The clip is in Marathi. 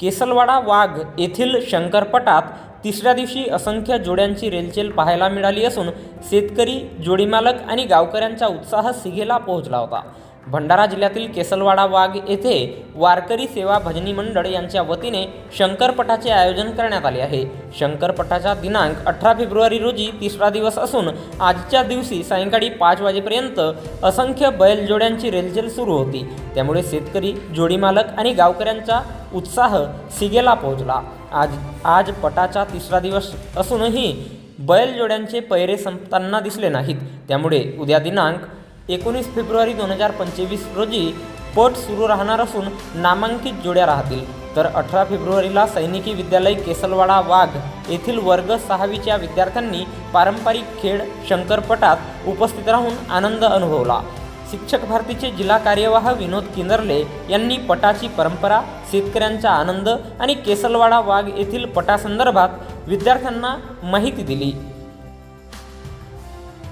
केसलवाडा वाघ येथील शंकरपटात तिसऱ्या दिवशी असंख्य जोड्यांची रेलचेल पाहायला मिळाली असून शेतकरी जोडीमालक आणि गावकऱ्यांचा उत्साह सिगेला पोहोचला होता. भंडारा जिल्ह्यातील केसलवाडा वाघ येथे वारकरी सेवा भजनी मंडळ यांच्या वतीने शंकरपटाचे आयोजन करण्यात आले आहे. शंकरपटाचा दिनांक अठरा फेब्रुवारी रोजी तिसरा दिवस असून आजच्या दिवशी सायंकाळी पाच वाजेपर्यंत असंख्य बैलजोड्यांची रेलचेल सुरू होती. त्यामुळे शेतकरी जोडीमालक आणि गावकऱ्यांचा उत्साह सिगेला पोहोचला. आज आज पटाचा तिसरा दिवस असूनही बैलजोड्यांचे पैरे संपताना दिसले नाहीत. त्यामुळे उद्या दिनांक एकोणीस फेब्रुवारी दोन हजार पंचवीस रोजी पट सुरू राहणार असून नामांकित जोड्या राहतील. तर अठरा फेब्रुवारीला सैनिकी विद्यालय केसलवाडा वाघ येथील वर्ग सहावीच्या विद्यार्थ्यांनी पारंपरिक खेळ शंकरपटात उपस्थित राहून आनंद अनुभवला. शिक्षक भारतीचे जिल्हा कार्यवाह विनोद किंदरले यांनी पटाची परंपरा शेतकऱ्यांचा आनंद आणि केसलवाडा वाघ येथील पटासंदर्भात विद्यार्थ्यांना माहिती दिली.